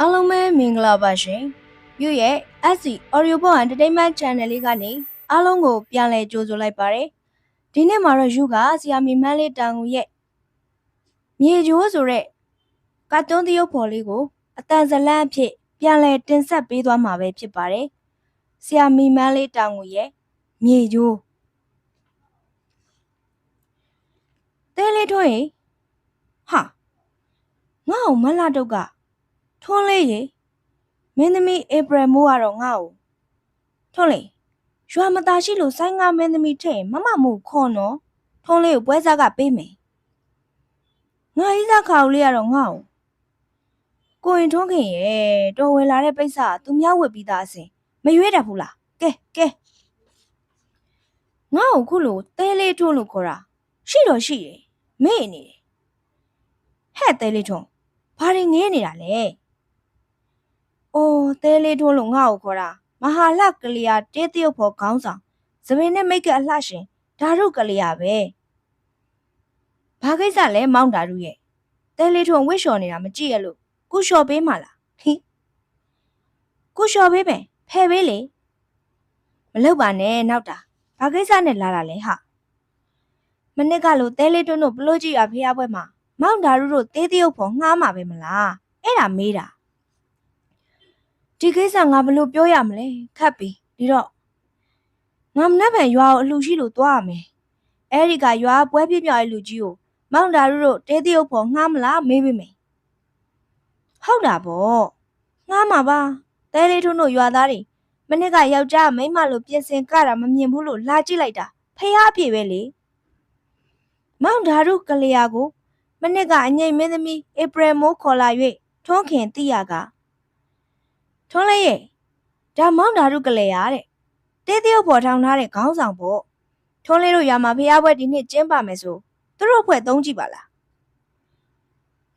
အားလုံးပဲမင်္ဂလာပါရှင်။မြို့ရဲ့ SC Audio Book Entertainment Channel လေးကနေအားလုံးကိုပြန်လည်ကြိုဆိုလိုက်ပါရစေ။ဒီနေ့မှာတော့ယူကဆီယာမီမန်းလေးတောင်ကိုရဲ့မြေဂျိုးဆိုတဲ့ကာတွန်းသရုပ်ဖော်လေးကိုအတန်ဇလန့်အဖြစ်ပြန်လည်တင်ဆက်ပေးသွားမှာပဲဖြစ်ပါတယ်။ဆီယာမီမန်းလေးတောင်ကိုရဲ့မြေဂျိုးတဲလေးထွန်းရေဟာငါ့ကိုမလာတော့က ထွန်းလေးရေမင်းသမီးဧပြီမိုးကတော့ငါ့ကိုထွန်းလေးရွာမသားရှိလို့ဆိုင်းငါမင်းသမီးထဲ့ရင်မမမို့ခေါ်နော်ထွန်းလေးကိုပွဲစားကပေးမယ်ငါဤစားခါဦးလေးကတော့ငါ့ကိုကိုရင်ထွန်းခင်ရဲ့တော်ဝင်လာတဲ့ပိဿာသူများဝတ်ပြီးသားအစဉ်မရွေးတတ်ဘူးလားကဲကဲငါ့ကိုခုလိုတဲလေးထွန်းလို့ခေါ်တာရှိတော့ရှိတယ်မေ့နေတယ်ဟဲ့တဲလေးထွန်းဘာတွေငဲနေတာလဲ။ အိုးသဲလေးထိုးလို့ငါ့ကိုခေါ်တာမဟာလကလျာတေးတရုပ်ဖော်ခေါင်းဆောင်သပင်နဲ့မိတ်ကအလှရှင်ဓာရုကလျာပဲ။ဘာကိစ္စလဲမောင်းဓာရုရဲ့။သဲလေးထုံဝစ်လျှော်နေတာမကြည့်ရလို့ကုလျှော်ပေးမှလား။ဟိ။ကုလျှော်ပေးမယ်ဖဲပေးလေ။မလုပ်ပါနဲ့နောက်တာ။ဘာကိစ္စနဲ့လာတာလဲဟာ။မနစ်ကလို့သဲလေးတွန်းတို့ဘလို့ကြည့်ရဖေးပွဲမှာမောင်းဓာရုတို့တေးတရုပ်ဖော်ငှားမှာပဲမလား။အဲ့ဒါမေးတာ ဒီကိစ္စငါဘယ်လို့ပြောရမလဲခတ်ပြီဒီတော့ငါမနှက်ဖန်ရွာကိုအလှရှိလို့သွားရမယ်အဲ့ဒီကရွာပွဲပြပြရဲ့လူကြီးကိုမောင်တာတို့တို့တဲတရုပ်ဖို့ငှားမလားမေးပေးမယ်ဟုတ်တာဗောငှားမှာပါတဲလေးထုံးတို့ရွာသားတွေမနစ်ကယောက်ျားမိန်းမလို့ပြင်ဆင်ကြတာမမြင်ဘူးလို့လာကြည့်လိုက်တာဖះအပြေပဲလေမောင်တာတို့ကလျာကို မနစ်ကအငိမ့်မင်းသမီးဧပြီမိုးခေါ်လာ၍ထွန်းခင်တိရက ထွန်းလေးရဲ့ဒါမောင်ဓာရုကလေးရတဲ့တေးတရုပ်ပေါ်ထောင်ထားတဲ့ခေါင်းဆောင်ပေါ့ထွန်းလေးတို့ရွာမှာဖျားပွဲဒီနှစ်ကျင်းပါမယ်ဆိုသူတို့ဖွဲ့သုံးကြည့်ပါလား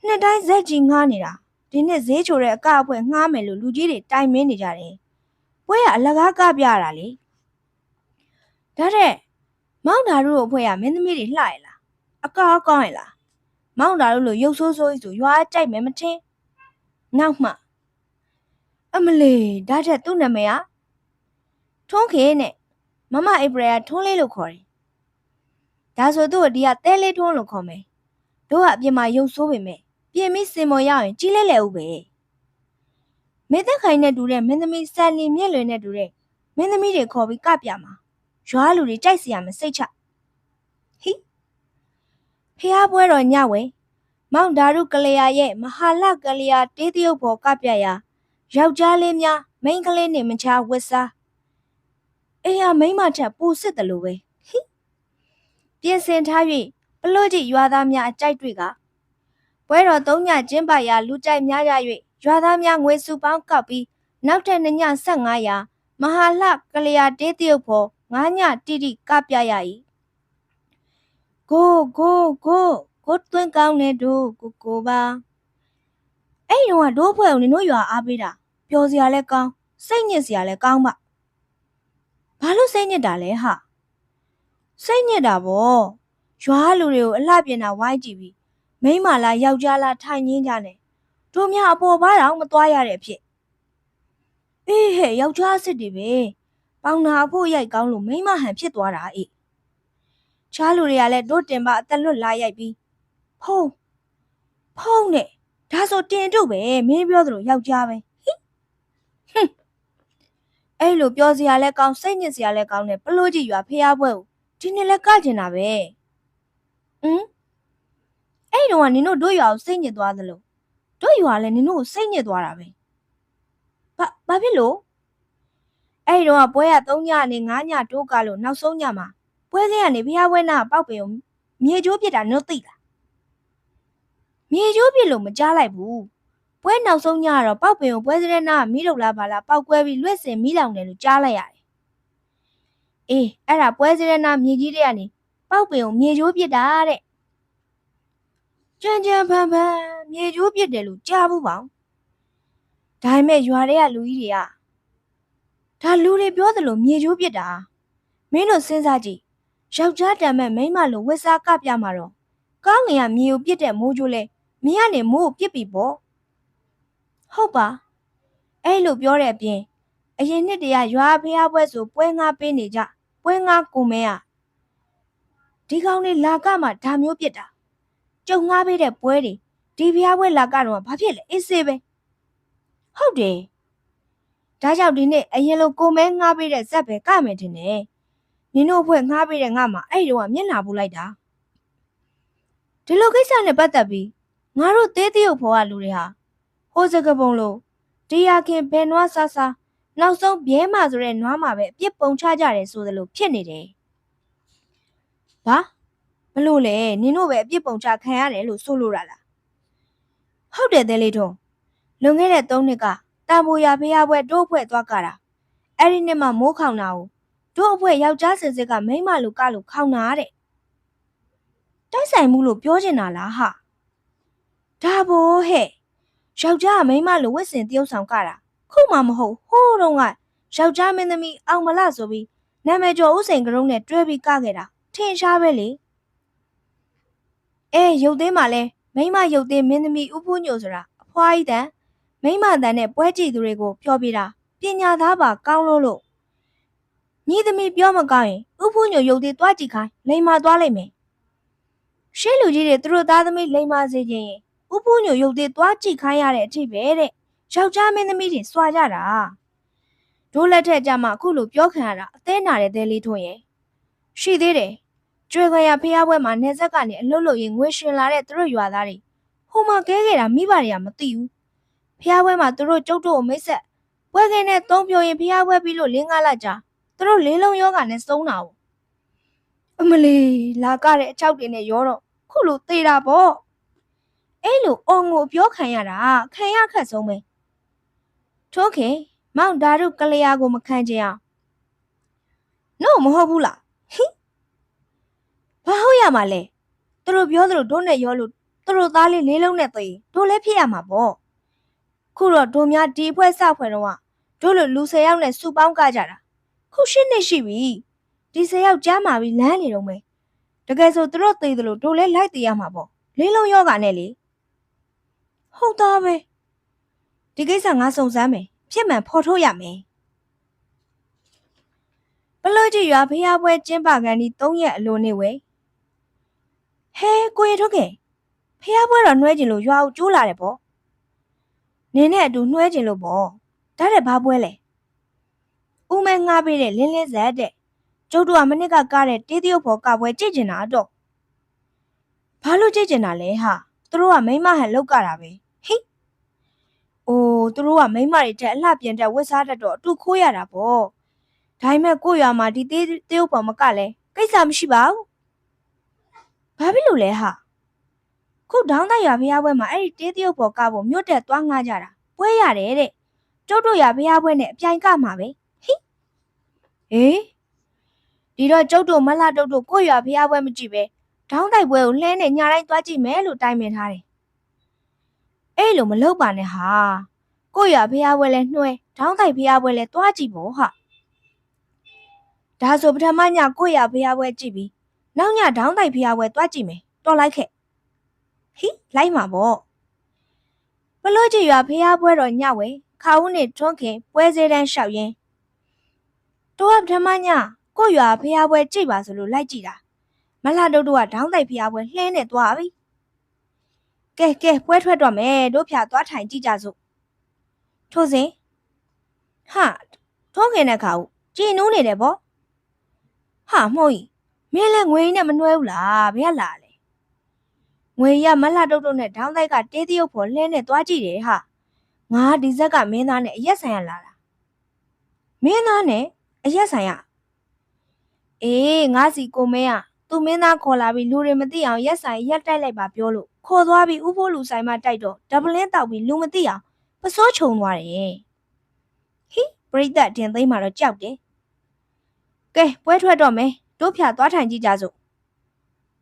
နှစ်တိုင်းဇက်ကြီးငားနေတာဒီနှစ်ဈေးချိုတဲ့အကအဖွဲငားမယ်လို့လူကြီးတွေတိုင်မင်းနေကြတယ်ပွဲကအလကားကပြရတာလေဒါတဲ့မောင်ဓာရုတို့အဖွဲ့ကမင်းသမီးတွေလှရလားအကားကောင်းရလားမောင်ဓာရုလို့ရုပ်ဆိုးဆိုးကြီးဆိုရွာကြိုက်မယ်မထင်နောက်မှ အမလေးဒါထက်သူ့နာမည်ကထွန်းခေနဲ့မမအိဘရာထွန်းလေးလို့ခေါ်တယ်။ဒါဆိုသူ့ကိုဒီကတဲလေးထွန်းလို့ခေါ်မယ်။တို့ကအပြင်မှာရုပ်ဆိုးပေမဲ့ပြင်ပြီးစင်မော်ရရင်ကြီးလဲလဲဦးပဲ။မင်းသက်ခိုင်နဲ့တူတဲ့မင်းသမီးဆန်လီမြက်လွင်နဲ့တူတဲ့မင်းသမီးတွေခေါ်ပြီးကပြမှာ။ရွာလူတွေကြိုက်စီရမစိတ်ချ။ဟိဖះပွဲတော်ညဝဲမောင်ဓာရုကလျာရဲ့မဟာလကလျာတေးတရုပ်ဖော်ကပြရာ ယောက်ျားလေးများမိန်းကလေးနေမချဝစ်စားအေးဟာမိန်းမထက်ပိုစစ်တယ်လို့ပဲဟိပြင်ဆင်ထား၍ပလို့ကြီးရွာသားများအကြိုက်တွေကပွဲတော်သုံးညကျင်းပရာလူကြိုက်များကြ၍ရွာသားများငွေစုပေါင်းကောက်ပြီးနောက်ထပ်နှစ်ည15ရာမဟာလကလျာတေးတရုပ်ဖို့9ညတိတိကပြရ၏ကိုကိုကိုကိုသွင်းကောင်းတဲ့တို့ကိုကိုပါ အဲ့ဒီတော့ကဒိုးဖွဲ့ကိုနင်တို့ရွာအားပေးတာပျော်စရာလည်းကောင်းစိတ်ညစ်စရာလည်းကောင်းပါဘာလို့စိတ်ညစ်တာလဲဟာစိတ်ညစ်တာဗောရွာလူတွေကိုအလှပြင်တာဝိုင်းကြည့်ပြီးမိန်းမလားယောက်ျားလားထိုင်ရင်းကြတယ်တို့များအပေါ်ဘာတောင်မသွားရတဲ့အဖြစ်အေးဟဲ့ယောက်ျားစစ်တွေပဲပေါင်နာအဖို့ရိုက်ကောင်းလို့မိန်းမဟန်ဖြစ်သွားတာအေးချားလူတွေကလည်းတို့တင်ပါအသက်လွတ်လာရိုက်ပြီးဖုံးဖုံးနဲ့ ဒါဆိုတင်တို့ပဲမင်းပြောသလိုယောက်ျားပဲဟိဟွန်းအဲ့လိုပြောစရာလဲကောင်းစိတ်ညစ်စရာလဲကောင်းတဲ့ပလို့ကြီးရွာဖះပွဲကိုဒီနေ့လဲကကျင်တာပဲဟမ်အဲ့တော့ကနင်တို့တို့ရွာကိုစိတ်ညစ်သွားသလိုတို့ရွာလည်းနင်တို့ကိုစိတ်ညစ်သွားတာပဲဘာဘာဖြစ်လို့အဲ့တော့ကပွဲက3ညနဲ့9ညတိုးကလို့နောက်ဆုံးညမှာပွဲစင်းကနေဖះပွဲနာပေါက်ပင်ကိုမြေကျိုးပြစ်တာနှုတ်သိလား မြေကျိုးပြစ်လို့မကြားလိုက်ဘူးပွဲနောက်ဆုံးညကတော့ပောက်ပင်ကိုပွဲစရဲနာကမီးလုံလာပါလားပောက်ကွဲပြီးလွတ်စင်မီးလောင်တယ်လို့ကြားလိုက်ရတယ်အေးအဲ့ဒါပွဲစရဲနာမြေကြီးတွေကနေပောက်ပင်ကိုမြေကျိုးပြစ်တာတဲ့ကြမ်းကြမ်းဖန်ဖန်မြေကျိုးပြစ်တယ်လို့ကြားဘူးပေါ့ဒါပေမဲ့ရွာတွေကလူကြီးတွေကဒါလူတွေပြောသလိုမြေကျိုးပြစ်တာမင်းတို့စဉ်းစားကြည့်ယောက်ျားတံမဲ့မိန်းမလိုဝစ်စားကပြမှာတော့ကောင်းငင်ကမြေကိုပြစ်တဲ့မိုးကြိုးလဲ မင်းကနေမိုးကိုပြစ်ပြီပေါ့ဟဟုတ်ပါအဲ့လိုပြောတဲ့အပြင်အရင်နှစ်တည်းကရွာဖះပွဲဆိုပွဲငါပေးနေကြပွဲငါကိုမဲอ่ะဒီကောင်လေးလာကမှဒါမျိုးပြစ်တာကျုံငါပေးတဲ့ပွဲတွေဒီဖះပွဲလာကတော့ဘာဖြစ်လဲအေးစေးပဲဟုတ်တယ်ဒါကြောင့်ဒီနေ့အရင်လိုကိုမဲငါပေးတဲ့ဇက်ပဲကမယ်ထင်တယ်နင်တို့အဖွဲ့ငါပေးတဲ့ငါမှအဲ့ဒီတော့ကမျက်နှာပူလိုက်တာဒီလိုကိစ္စနဲ့ပတ်သက်ပြီး ငါတို့သေးသေးုပ်ဖော်ကလူတွေဟာဟိုစကပုံလို့ဒီယာခင်ဘယ်နွားဆာဆာနောက်ဆုံးဘဲမာဆိုတဲ့နွားမှာပဲအပြစ်ပုံချကြတယ်ဆိုသလိုဖြစ်နေတယ်။ဘာဘလို့လဲနင်တို့ပဲအပြစ်ပုံချခံရတယ်လို့ဆိုလိုတာလား။ဟုတ်တယ်သေးလေးထုံးလွန်ခဲ့တဲ့၃နှစ်ကတန်ဖိုးရဖះဘွဲတို့အဖွဲ့သွားကြတာအဲ့ဒီနှစ်မှမိုးခေါင်တာကိုတို့အဖွဲ့ယောက်ျားစင်စစ်ကမိန်းမလူကလူခေါင်တာတဲ့တိုက်ဆိုင်မှုလို့ပြောချင်တာလားဟာ ဒါဘောဟဲ့ယောက်ျားကမိန်းမလူဝစ်စင်တယောက်ဆောင်ကြတာခုမှမဟုတ်ဟိုးတော့ကယောက်ျားမင်းသမီးအောင်မလဆိုပြီးနာမည်ကျော်ဥစိန်ကရုံးနဲ့တွဲပြီးကခဲ့တာထင်ရှားပဲလေအဲရုပ်သေးမှလဲမိန်းမရုပ်သေးမင်းသမီးဥဖိုးညိုဆိုတာအဖွားကြီးတန်မိန်းမတန်နဲ့ပွဲကြည့်သူတွေကိုပြောပြတာပညာသားပါကောင်းလို့လို့ညီသမီးပြောမကောင်းရင်ဥဖိုးညိုရုပ်သေးတွားကြည့်ခိုင်းလိန်မာသွားလိမ့်မယ်ရှေ့လူကြီးတွေသူတို့သားသမီးလိန်မာစေခြင်းရင် ဥဖိုးညိုရုပ်သေးတွားကြည့်ခိုင်းရတဲ့အထိပဲတဲ့ယောက်ျားမင်းသမီးတွေစွာကြတာဒိုးလက်ထက်ကြမှာအခုလိုပြောခံရတာအသေးနာတဲ့သေးလေးထွန်းရဲ့ရှိသေးတယ်ကျွေခွေရဖះပွဲမှာနေဆက်ကနေအလုတ်လုတ်ရင်ငွေရှင်လာတဲ့သူတို့ရွာသားတွေဟိုမှာကဲခဲ့တာမိဘတွေကမသိဘူးဖះပွဲမှာသူတို့ကျုပ်တို့ကိုမိတ်ဆက်ပွဲခင်းနဲ့သုံးပြိုရင်ဖះပွဲပြီးလို့လင်းကားလိုက်ကြသူတို့လေးလုံးယောဂနဲ့စုံတာ哦အမလီလာကတဲ့အချောက်တွေနဲ့ရောတော့ခုလိုသေးတာပေါ့ အဲ့လိုအော်ငိုပြောခံရတာခံရခက်ဆုံးပဲထို့ခင်မောင်ဒါတို့ကလျာကိုမခံကြအောင်နို့မဟုတ်ဘူးလားဟိဘာဟုတ်ရမှာလဲသူတို့ပြောသလိုတို့နဲ့ရောလို့သူတို့သားလေးလေးလုံးနဲ့သိတို့လည်းဖြစ်ရမှာပေါ့ခုတော့တို့များဒီအဖွဲ့စဖွဲ့တော့ကတို့လိုလူ၁၀ယောက်နဲ့စုပေါင်းကကြတာခုရှင်းနေရှိပြီဒီ၁၀ယောက်ကြားမှာပြီးလမ်းနေတော့မယ်တကယ်ဆိုသူတို့သိသလိုတို့လည်းလိုက်သိရမှာပေါ့လေးလုံးယောဂနဲ့လေ ဟုတ်သားပဲဒီကိစ္စငါစုံစမ်းမယ်ဖြစ်မှန်ဖော်ထုတ်ရမယ်ပလို့ကြီးရွာဖျားပွဲကျင်းပကန်ဒီ၃ရက်အလိုနေဝဲဟဲကိုရထုတ်ခဲ့ဖျားပွဲတော့နှွဲကျင်လို့ရွာကိုကျိုးလာတယ်ပေါ့နင်းနဲ့အတူနှွဲကျင်လို့ပေါ့ဒါတဲ့ဘာပွဲလဲဦးမဲငှားပေးတဲ့လင်းလင်းဇက်တဲ့ကျုပ်တို့ကမနစ်ကကားတဲ့တေးတရုပ်ဖော်ကပွဲကြည့်ကျင်တာတော့ဘာလို့ကြည့်ကျင်တာလဲဟာ သူတို့ကမိမဟန်လောက်ကတာပဲဟိအိုးသူတို့ကမိမတွေတက်အလှပြန်တက်ဝစ်စားတတ်တော့အတူခိုးရတာပေါ့ဒါပေမဲ့ကိုရွာမှာဒီတေးတရုပ်ဖော်မကလဲကိစ္စမရှိပါဘူးဘာဖြစ်လို့လဲဟာခုဒေါင်းတိုက်ရွာဖျားပွဲမှာအဲ့ဒီတေးတရုပ်ဖော်ကဖို့မြို့တက်သွားငှားကြတာပွဲရတယ်တဲ့ကျုပ်တို့ရွာဖျားပွဲနဲ့အပြိုင်ကမှာပဲဟိဟေးဒီတော့ကျုပ်တို့မလှတုတ်တို့ကိုရွာဖျားပွဲမကြည့်ပဲ ဒေါင်းတိုက်ပွဲကိုလှဲနဲ့ညာတိုင်းသွားကြည့်မယ်လို့တိုင်ပင်ထားတယ်အဲ့လိုမလုပ်ပါနဲ့ဟာကိုရွာဖျားပွဲလဲနှွဲဒေါင်းတိုက်ဖျားပွဲလဲသွားကြည့်ဖို့ဟာဒါဆိုပထမညကိုရွာဖျားပွဲကြည့်ပြီးနောက်ညဒေါင်းတိုက်ဖျားပွဲသွားကြည့်မယ်တော်လိုက်ခဲ့ဟိလိုက်မှာပေါ့ဘလို့ကြည့်ရွာဖျားပွဲတော်ညဝဲခါဦးနဲ့ထွန်းခင်ပွဲစည်းတန်းလျှောက်ရင်းတော့ပထမညကိုရွာဖျားပွဲကြည့်ပါဆိုလို့လိုက်ကြည့်တာ မလှတုတ်တို့ကဒေါင်းတိုက်ဖျားပွဲလှဲနေသွားပြီကဲကဲပွဲထွက်တော့မယ်တို့ဖျားသွားထိုင်ကြည့်ကြစို့ထို့စဉ်ဟာထွန်းခင်တဲ့ခါဦးကြည်နူးနေတယ်ဗောဟာမှုတ်ကြီးမင်းလည်းငွေနဲ့မနှွဲဘူးလားဘယ်ကလာလဲငွေရမလှတုတ်တုတ်နဲ့ဒေါင်းတိုက်ကတေးတရုပ်ဖို့လှဲနဲ့သွားကြည့်တယ်ဟာငါဒီဇက်ကမင်းသားနဲ့အရက်ဆိုင်ရလာတာမင်းသားနဲ့အရက်ဆိုင်ရအေးငါစီကိုမဲอ่ะ သူမင်းသားခေါ်လာပြီးလူတွေမသိအောင်ရက်ဆိုင်ရက်တိုက်လိုက်ပါပြောလို့ခေါ်သွားပြီးဥဖိုးလူဆိုင်မှတိုက်တော့ဒဗလင်းတောက်ပြီးလူမသိအောင်ပစိုးချုံသွားတယ်ဟိပရိသတ်တင်သိမ်းမှာတော့ကြောက်တယ်ကဲပွဲထွက်တော့မယ်တို့ဖြာသွားထိုင်ကြည့်ကြစို့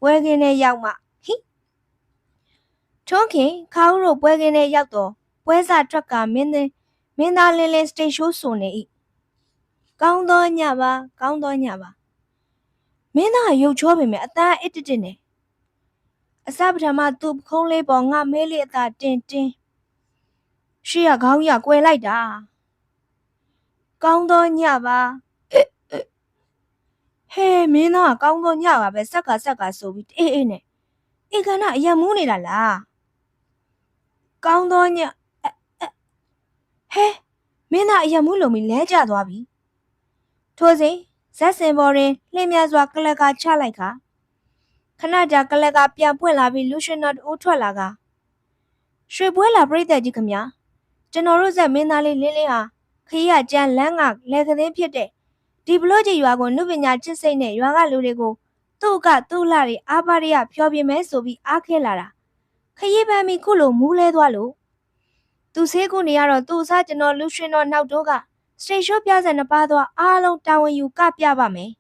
ပွဲခင်းထဲရောက်မှဟိထုံးခင်ခါဦးတို့ပွဲခင်းထဲရောက်တော့ပွဲစားထွက်ကမင်းသားမင်းသားလင်းလင်းစတိတ်ရှိုးဆိုနေ၏ကောင်းသောညပါကောင်းသောညပါ မင်းသားရုပ်ချောပေမဲ့အသားအစ်တစ်တစ်နဲ့အစပထမသူ့ပခုံးလေးပေါ်ငါမဲလေးအသာတင်တင်ရှေ့ကခေါင်းကြီးကကွယ်လိုက်တာကောင်းတော့ညပါဟဲမင်းသားကကောင်းတော့ညပါပဲဆက်ကဆက်ကဆိုပြီးအေးအေးနဲ့အေကနာအယံမူးနေတာလားကောင်းတော့ညအဲအဲဟဲမင်းသားအယံမူးလုံပြီးလဲကျသွားပြီထိုစဉ် ဇက်စင်ဘော်ရင်လှည့်မြစွာကလကာချလိုက်ခါခဏကြာကလကာပြန်ပွင့်လာပြီးလူရှင်တော်တူထွက်လာကရွှေပွဲလာပြိသက်ကြီးခမကျွန်တော်တို့ဇက်မင်းသားလေးလင်းလင်းဟာခရီးကကြမ်းလန်းကလက်ကသင်းဖြစ်တဲ့ဒီဘလို့ကြီးရွာကိုနုပညာချစ်စိတ်နဲ့ရွာကလူတွေကိုသူ့ကသူ့လာတွေအားပါရဖျော်ပြမဲဆိုပြီးအားခဲလာတာခရီးပန်းပြီးခုလိုမူးလဲသွားလို့သူဆေးကုနေရတော့သူ့အစားကျွန်တော်လူရှင်တော်နောက်တော့က စတိတ်ရှိုးပြဆက်နှစ်ပါးသွားအားလုံးတာဝန်ယူကပြပါမယ်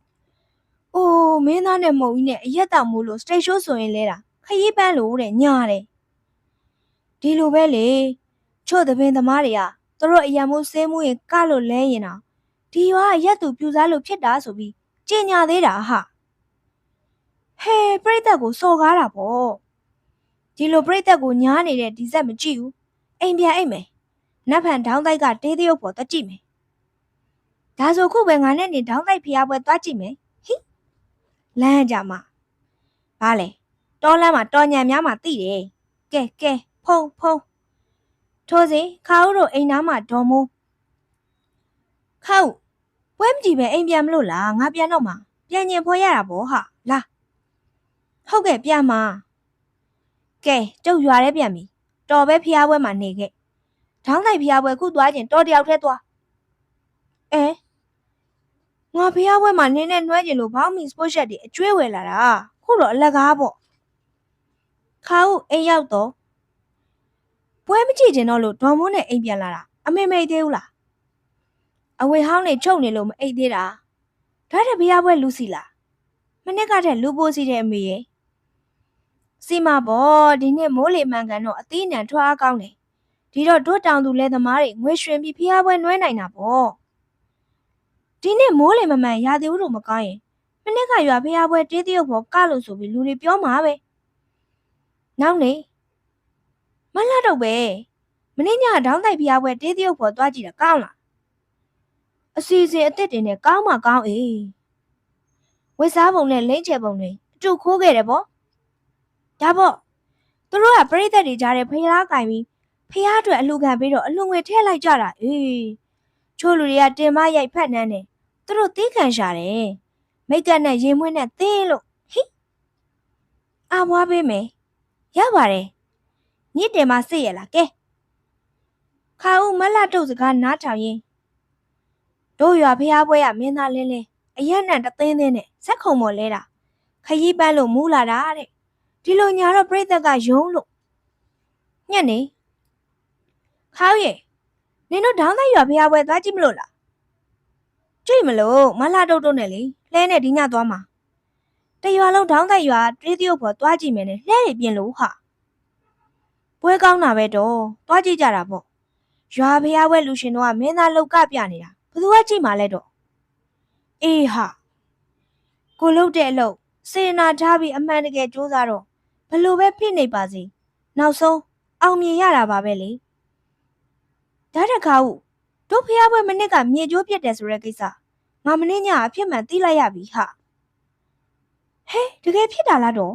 ။အိုးမင်းသားနဲ့မုံကြီးနဲ့အရက်တောင်မို့လို့စတိတ်ရှိုးဆိုရင်လဲတာခရီးပန်းလို့တဲ့ညာတယ်။ဒီလိုပဲလေချို့သပင်သမားတွေကသူတို့အယံမိုးစဲမှုရင်ကလို့လဲရင်တော့ဒီရွာအရက်သူပြူစားလို့ဖြစ်တာဆိုပြီးကြင်ညာသေးတာဟာဟဲပြိတက်ကိုစော်ကားတာပေါ့ဒီလိုပြိတက်ကိုညားနေတဲ့ဒီဇက်မကြည့်ဘူးအိမ်ပြန်အိမ်မယ် နတ်ဖန်ဒေါင်းတိုက်ကတေးသေးုပ်ပေါ်သွားကြည့်မယ်ဒါဆိုခုပဲငါနဲ့နေဒေါင်းတိုက်ဖျားပွဲသွားကြည့်မယ်ဟိလမ်းကြမှာဘာလဲတောလမ်းမှာတော်ညံများမှာတိတယ်ကဲကဲဖုံဖုံထိုစဉ်ခါဦးတို့အိမ်သားမှာဒေါ်မိုးခါဦးပွဲမကြည့်ပဲအိမ်ပြန်မလို့လားငါပြန်တော့မှာပြန်ညင်ဖွဲရတာဗောဟာလာဟုတ်ကဲ့ပြန်မှာကဲကျုပ်ရွာထဲပြန်ပြီတော်ပဲဖျားပွဲမှာနေခဲ့ ထောင်းလိုက်ဖျားပွဲခုသွားခြင်းတော်တယောက်ထဲသွားအဲငါဖျားပွဲမှာနင်းနဲ့နှွဲကျင်လို့ဘောင်းမီစပို့ရှက်တွေအကျွေးဝယ်လာတာခုတော့အလကားပေါ့ခါဦးအိမ်ရောက်တော့ပွဲမကြည့်ခြင်းတော့လို့ဒေါ်မိုးနဲ့အိမ်ပြန်လာတာအမေမိတ်သေးဘူးလားအဝေဟောင်းနေချုပ်နေလို့မအိတ်သေးတာဒါတဲ့ဖျားပွဲလူစီလားမနေ့ကတည်းကလူပိုးစီတဲ့အမေရဲ့စီမဘောဒီနေ့မိုးလေမှန်ကန်တော့အသီးနှံထွားကောင်းတယ် ဒီတော့တို့တောင်သူလဲသမားတွေငွေရွှင်ပြီးဖျားပွဲနွဲနိုင်တာပေါ့ဒီနေ့မိုးလေမမှန်ရာသီဥတုမကောင်းရင်မနေ့ကရွာဖျားပွဲတေးတရုပ်ဘောကလို့ဆိုပြီးလူတွေပြောမှာပဲနောက်နေမလာတော့ပဲမနေ့ညဒေါင်းတိုက်ဖျားပွဲတေးတရုပ်ဘောသွားကြည့်တာကောင်းလားအစီအစဉ်အစ်စ်တင်နဲ့ကောင်းမှကောင်းအေးဝစ်စားပုံနဲ့လိမ့်ချေပုံတွေအတူခိုးခဲ့တယ်ပေါ့ဒါပေါ့သူတို့ကပြိသက်တွေကြားတဲ့ဖျားကင်ပြီး ဖះအတွက်အလှခံပြီးတော့အလှငွေထည့်လိုက်ကြတာအေးချို့လူတွေကတင်မရိုက်ဖက်နှမ်းတယ်သူတို့သိခံရှာတယ်မိတ်ကပ်နဲ့ရေမွေးနဲ့သင်းလို့ဟိအာဘွားပေးမယ်ရပါတယ်ညစ်တယ်မစိတ်ရလားကဲခါဦးမလတုတ်စကားနားထောင်ရင်တို့ရွာဖះပွဲရမင်းသားလင်းလင်းအရက်နဲ့တသင်းသင်းနဲ့ဇက်ခုံမော်လဲတာခရီးပန်းလို့မူးလာတာတဲ့ဒီလိုညာတော့ပြိသက်ကယုံလို့ညက်နေ ခါရဲ့နင်တို့ဒေါင်းသားရွာဖျားပွဲသွားကြည့်မလို့လားကြည့်မလို့မလာတုတ်တုတ်နဲ့လေလှဲနဲ့ဒီညသွားမှာတရွာလုံးဒေါင်းသားရွာတွေးတရုပ်ပေါ်သွားကြည့်မယ်နဲ့လှဲတွေပြင်လို့ဟာပွဲကောင်းတာပဲတော့သွားကြည့်ကြတာပေါ့ရွာဖျားပွဲလူရှင်တို့ကမင်းသားလောက်ကပြနေတာဘသူကကြည့်မှလဲတော့အေးဟာကိုလုတ်တဲ့အလုပ်စေနာထားပြီးအမှန်တကယ်စူးစမ်းတော့ဘလို့ပဲဖြစ်နေပါစေနောက်ဆုံးအောင်မြင်ရတာပါပဲလေ ဒါတခါဟုတို့ဖျားပွဲမနစ်ကမြေကျိုးပြက်တယ်ဆိုတဲ့ကိစ္စငါမနေ့ညအဖြစ်မှန်သိလိုက်ရပြီဟာဟဲတကယ်ဖြစ်တာလားတော့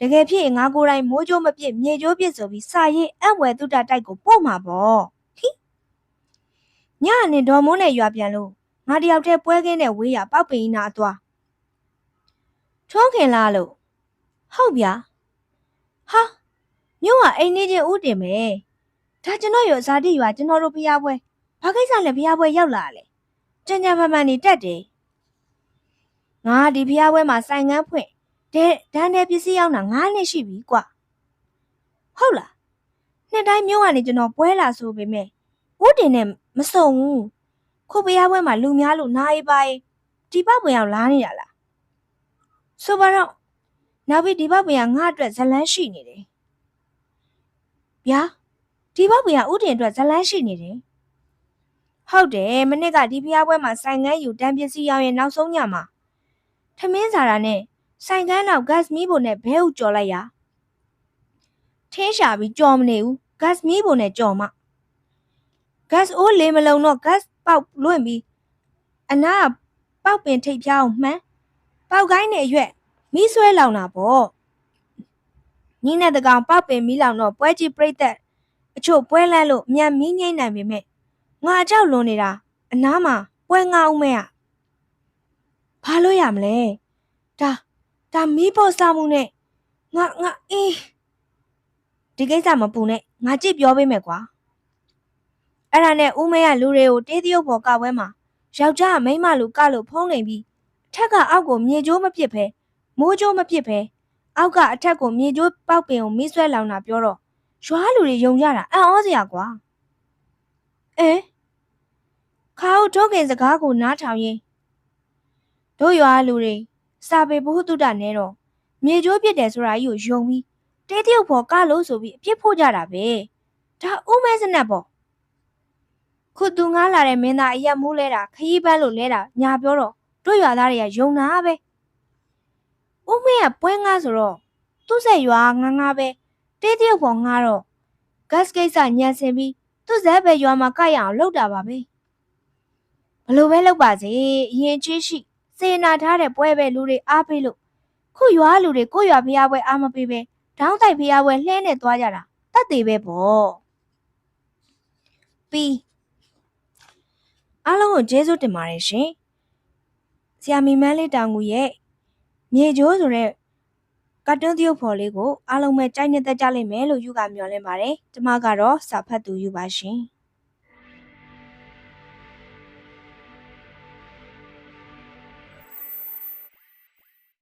တကယ်ဖြစ်ရင်ငါကိုယ်တိုင်မိုးကြိုးမပြစ်မြေကြိုးပြစ်ဆိုပြီးစာရေးအံ့ဝယ်တုတ္တတိုက်ကိုပို့မှာပေါ့ဟိညနေဒေါ်မိုးနဲ့ရွာပြန်လို့ငါတယောက်တည်းပွဲကင်းနဲ့ဝေးရပောက်ပင်နာအသွားထုံးခင်လားလို့ဟုတ်ဗျာဟာမြို့ကအိမ်နေချင်းဥတင်မယ် ဒါကျွန်တော်ရဇာတိရွာကျွန်တော်တို့ဖျားပွဲဘာကိစ္စလဲဖျားပွဲရောက်လာလဲကြံကြံပန်ပန်နေတက်တယ်ငါဒီဖျားပွဲမှာစိုင်ငန်းဖွင့်တဲ့ဒန်းတဲ့ပစ္စည်းရောက်တာ9နှစ်ရှိပြီကွာဟုတ်လားနှစ်တိုင်းမြို့ကနေကျွန်တော်ပွဲလာဆိုပေမဲ့ဥတင်နဲ့မစုံဘူးခုဖျားပွဲမှာလူများလို့နားရီပါဒီပပွင့်ရောက်လာနေတာလားဆိုပါတော့နောက်ပြီးဒီပပွင့်ကငါ့အတွက်ဇလန်းရှိနေတယ်ဗျာ ဒီဘောက်ဘီကဥတင်အတွက်ဇလန်းရှိနေတယ်ဟုတ်တယ်မနစ်ကဒီဖျားပွဲမှာဆိုင်ကန်းယူတန်းပစ္စည်းရောက်ရင်နောက်ဆုံးညမှာထမင်းစာရာနဲ့ဆိုင်ကန်းနောက်ဂတ်မီးဘုံနဲ့ဘဲဥကြော်လိုက်ရထင်းရှာပြီးကြော်မနေဘူး gas မီးပုံနဲ့ကြော်မှ gas အိုးလေးမလုံးတော့ gas ပေါက်လွင့်ပြီးအနာကပေါက်ပင်ထိပ်ဖြားအောင်မှန်းပေါက်ကိုင်းနဲ့အရွက်မီးဆွဲလောင်တာပေါ့ညီနဲ့တကောင်ပေါက်ပင်မီးလောင်တော့ပွဲကြီးပြိတ်သက် အချို့ပွဲလန့်လို့မြန်မီးငိမ့်နိုင်ပေမဲ့ငါကြောက်လွန်နေတာအနားမှာပွဲငါအောင်မဲอ่ะဘာလို့ရမလဲဒါဒါမီးပေါ်စားမှုနဲ့ငါငါအေးဒီကိစ္စမပူနဲ့ငါကြည့်ပြောပေးမယ်ကွာအဲ့ဒါနဲ့ဦးမဲကလူတွေကိုတေးတရုပ်ပေါ်ကပွဲမှာယောက်ျားကမိန်းမလူကလို့ဖုံးနေပြီးအထက်ကအောက်ကိုမြေကျိုးမပစ်ဖဲမိုးကျိုးမပစ်ဖဲအောက်ကအထက်ကိုမြေကျိုးပေါက်ပင်ကိုမီးဆွဲလောင်တာပြောတော့ ရွာလူတွေယုံကြတာအံ့ဩစရာကွာအဲခါဦးထုတ်ခင်စကားကိုနားထောင်ရင်းတို့ရွာလူတွေစာပေဘုဟုတုတနဲ့တော့မြေကျိုးပစ်တယ်ဆိုတာကြီးကိုယုံပြီးတေးတရုပ်ပေါ်ကလို့ဆိုပြီးအပြစ်ဖို့ကြတာပဲဒါဦးမဲစနက်ပေါ့ခုသူငားလာတဲ့မင်းသားအရက်မူးလဲတာခရီးပန်းလို့လဲတာညာပြောတော့တို့ရွာသားတွေကယုံနာပဲဥမင်းကပွဲငားဆိုတော့သူ့ဆက်ရွာငားငားပဲ တေးတရုပ်ပေါ်ငားတော့ဂတ်ကိစ္စညံစင်ပြီးသူ့ဇက်ပဲရွာမှာကရအောင်လုပ်တာပါပဲဘလို့ပဲလုပ်ပါစေအရင်ချင်းရှိစေနာထားတဲ့ပွဲပဲလူတွေအားပေးလို့ခုရွာလူတွေကိုယ့်ရွာဖျားပွဲအားမပေးပဲတောင်းတိုက်ဖျားပွဲလှဲနေသွားကြတာတတ်သေးပဲပေါ့ပြီးအားလုံးကိုကျေးဇူးတင်ပါတယ်ရှင်။ဆရာမီမန်းလေးတောင်ကူရဲ့မြေကျိုးဆိုတဲ့ ကတ်တွန်းသရုပ်ဖော်လေးကိုအားလုံးပဲကြိုက်နှစ်သက်ကြလိမ့်မယ်လို့ယူကမျှော်လင့်ပါတယ်။ကျွန်မကတော့စာဖတ်သူယူပါရှင်။